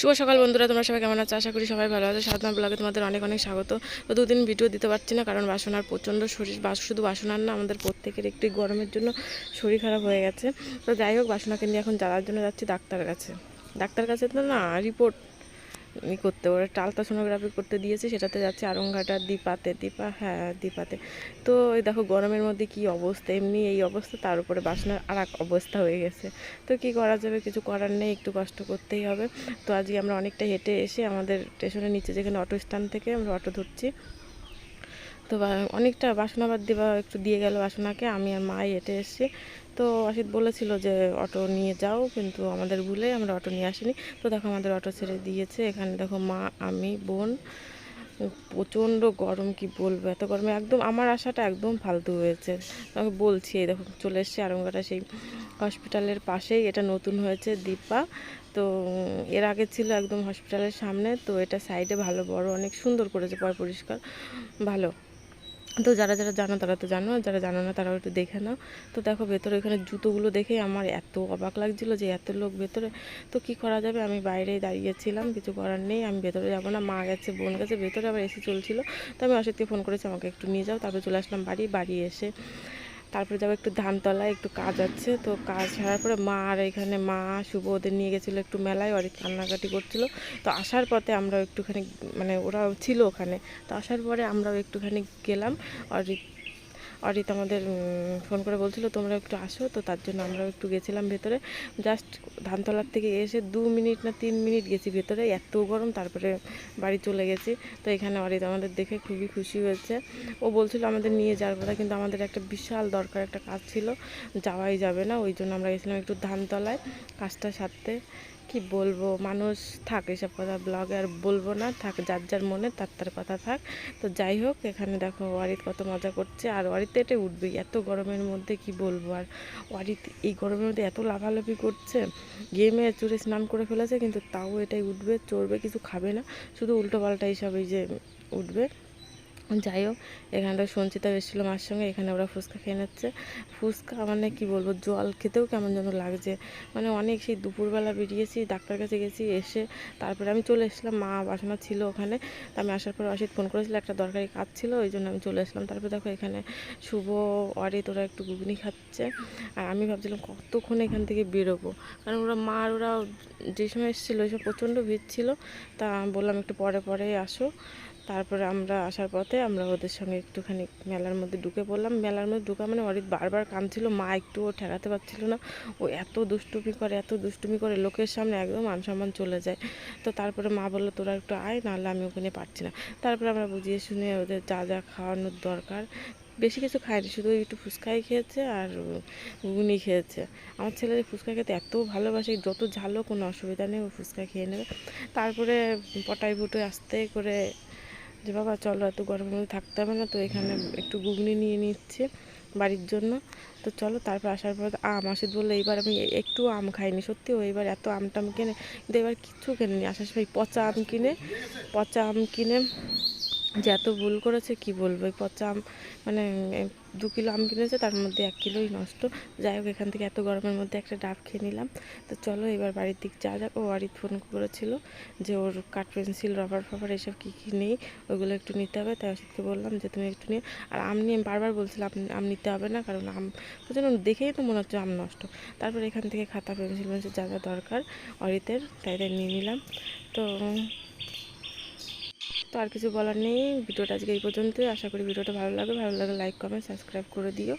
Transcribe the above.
শুভ সকাল বন্ধুরা, তোমরা সবাই কেমন আছো? আশা করি সবাই ভালো আছে। সাধারণ ব্লগে তোমাদের অনেক অনেক স্বাগত। তো দুদিন ভিডিও দিতে পারছি না, কারণ বাসনার প্রচণ্ড শরীর বাস শুধু বাসনার না, আমাদের প্রত্যেকের একটি গরমের জন্য শরীর খারাপ হয়ে গেছে। তো যাই হোক, বাসনাকে নিয়ে এখন যাওয়ার জন্য যাচ্ছি ডাক্তার কাছে। ডাক্তার কাছে তো না রিপোর্ট ই করতে, ওরা সোনোগ্রাফি করতে দিয়েছে, সেটাতে যাচ্ছে আরংঘাটা দীপাতে দীপা হ্যাঁ দীপাতে তো ওই দেখো গরমের মধ্যে কি অবস্থা, এমনি এই অবস্থা, তার উপরে বাসনার আর এক অবস্থা হয়ে গেছে। তো কি করা যাবে, কিছু করার নেই, একটু কষ্ট করতেই হবে। তো আজকে আমরা অনেকটা হেঁটে এসে আমাদের স্টেশনের নিচে যেখানে অটো স্ট্যান্ড থেকে আমরা অটো ধরছি তো অনেকটা বাসনা বাদ দিবা একটু দিয়ে গেল বাসনাকে। আমি আর মাই হেঁটে এসেছি। তো অসিত বলেছিল যে, অটো নিয়ে যাও, কিন্তু আমাদের ভুলে আমরা অটো নিয়ে আসিনি। তো দেখো আমাদের অটো ছেড়ে দিয়েছে। এখানে দেখো মা, আমি, বোন। প্রচণ্ড গরম, কি বলব? এত গরমে একদম আমার আশাটা একদম ফালতু হয়েছে। আমি বলছি, এই দেখো, চলে এসেছি আরঙ্গাটা সেই হসপিটালের পাশেই। এটা নতুন হয়েছে, দীপা। তো এর আগে ছিল একদম হসপিটালের সামনে। তো এটা সাইডে ভালো, বড়, অনেক সুন্দর করেছে, পয় পরিষ্কার। ভালো। তো যারা যারা জানো তারা তো জানো যারা জানো না তারাও একটু দেখে নাও। তো দেখো ভেতরে এখানে জুতোগুলো দেখে আমার এত অবাক লাগছিল যে এত লোক ভেতরে। তো কি করা যাবে? আমি বাইরেই দাঁড়িয়েছিলাম কিছু করার নেই, আমি ভেতরে যাব না। মা গেছে, বোন গেছে, ভেতরে আবার এসি চলছিল। তো আমি অসিতকে ফোন করেছি, আমাকে একটু নিয়ে যাও। তারপরে চলে আসলাম বাড়ি বাড়ি এসে তারপরে যাব একটু ধানতলায়, একটু কাজ আছে। তো কাজ ছাড়ার পরে মা আর এখানে মা শুভ ওদের নিয়ে গেছিল একটু মেলায় অনেক কান্নাকাটি করছিল। তো আসার পথে আমরাও একটুখানি মানে ওরাও ছিল ওখানে। তো আসার পরে আমরাও একটুখানি গেলাম অরিত অরিত আমাদের ফোন করে বলছিল, তোমরা একটু আসো। তো তার জন্য আমরাও একটু গেছিলাম ভেতরে। জাস্ট ধানতলার থেকে এসে দু মিনিট না তিন মিনিট গেছি ভেতরে। এত গরম, তারপরে বাড়ি চলে গেছি। তো এখানে অরিত আমাদের দেখে খুবই খুশি হয়েছে। ও বলছিল, আমাদের নিয়ে যাওয়ার কথা, কিন্তু আমাদের একটা বিশাল দরকার, একটা কাজ ছিল। যাওয়াই যাবে না। ওই জন্য আমরা গেছিলাম একটু ধানতলায় কাজটা সারতে। কি বলব? মানুষ থাক, এসব কথা ব্লগে আর বলব না। থাক, যার যার মনে, তার তার কথা থাক। তো যাই হোক, এখানে দেখো ওয়ারিত কত মজা করছে। আর ওয়ারিতে এটা উঠবেই, এত গরমের মধ্যে কি বলব? আর ওয়ারিত এই গরমের মধ্যে এত লাফালাফি করছে। গেমে চুরে স্নান করে ফেলেছে, কিন্তু তাও এটাই উঠবে, চড়বে, কিছু খাবে না। শুধু উল্টো পাল্টা এইসব এই যে উঠবে। যাই হোক, এখানটা সঞ্চিতা এসেছিল মার সঙ্গে, এখানে ওরা ফুচকা খেয়ে নিচ্ছে। ফুচকা মানে কি বলব, জল খেতেও কেমন যেন লাগছে। মানে অনেক সেই দুপুরবেলা বেরিয়েছি, ডাক্তার কাছে গেছি, এসে তারপরে আমি চলে এসেছিলাম, মা বাসনা ছিল ওখানে। আমি আসার পর অসিত ফোন করেছিল, একটা দরকারি কাজ ছিল, ওই জন্য আমি চলে আসলাম তারপরে দেখো এখানে শুভ, অরিত, ওরা একটু ঘুগনি খাচ্ছে। আর আমি ভাবছিলাম কতক্ষণ এখান থেকে বেরোবো? কারণ ওরা মা আর ওরা যে সময় এসেছিল, ওই সময় প্রচণ্ড ভিড় ছিল। তা বললাম একটু পরে পরে আসো। তারপরে আমরা আসার পথে আমরা ওদের সঙ্গে একটুখানি মেলার মধ্যে ঢুকে পড়লাম। মেলার মধ্যে ঢুকা মানে অরিত বারবার কাঁদছিল, মা একটুও ঠেকাতে পারছিল না। ও এত দুষ্টুমি করে, এত দুষ্টুমি করে লোকের সামনে একদম মান সম্মান চলে যায়। তো তারপরে মা বলল, তোরা একটু আয়, নাহলে আমি ওখানে পারছি না। তারপরে আমরা বুঝিয়ে শুনে ওদের যা যা খাওয়ানোর দরকার, বেশি কিছু খায়নি শুধু একটু ফুচকাই খেয়েছে আর ঘুগনি খেয়েছে। আমার ছেলে ফুচকা খেতে এত ভালোবাসে, যত ঝালও কোনো অসুবিধা নেই, ও ফুচকা খেয়ে নেবে। তারপরে পটাই ফুটে আস্তে করে যে বাবা, চলো এত গরমের মধ্যে থাকতে হবে না, তো এখানে একটু গুগনি নিয়ে নিচ্ছে বাড়ির জন্য। তো চলো, তারপর আসার পর আম আসিদ বলল, এইবার আমি একটু আম খাইনি, সত্যি ও এবার এত আম টাম কিনে, কিন্তু এবার কিচ্ছু কেনেনি। আসার সময় পচা আম কিনে, পচা আম কিনে যে এত ভুল করেছে, কি বলব? এই পচা আম মানে দু কিলো আম কিনেছে, তার মধ্যে এক কিলোই নষ্ট। যাই হোক, এখান থেকে এত গরমের মধ্যে একটা ডাব খেয়ে নিলাম। তো চলো, এবার বাড়ির দিক যা যাক। ও বাড়ির ফোন করেছিল যে ওর কাঠ পেন্সিল, রবার ফবার এসব কী কী নেই, ওগুলো একটু নিতে হবে। তাই অসিতকে বললাম যে, তুমি একটু নিয়ে আর আম নিয়ে বারবার বলছিলাম, আম নিতে হবে না, কারণ আম প্রচণ্ড দেখেই তো মনে হচ্ছে আম নষ্ট। তারপর এখান থেকে খাতা, পেন্সিল পেন্সিল যা যা দরকার অরিতের, তাই তাই নিয়ে নিলাম। তো তো আর কিছু বলার নেই। ভিডিওটা আজকে এই পর্যন্তই। আশা করি ভিডিওটা ভালো লাগে ভালো লাগে লাইক কমেন্ট সাবস্ক্রাইব করে দিও।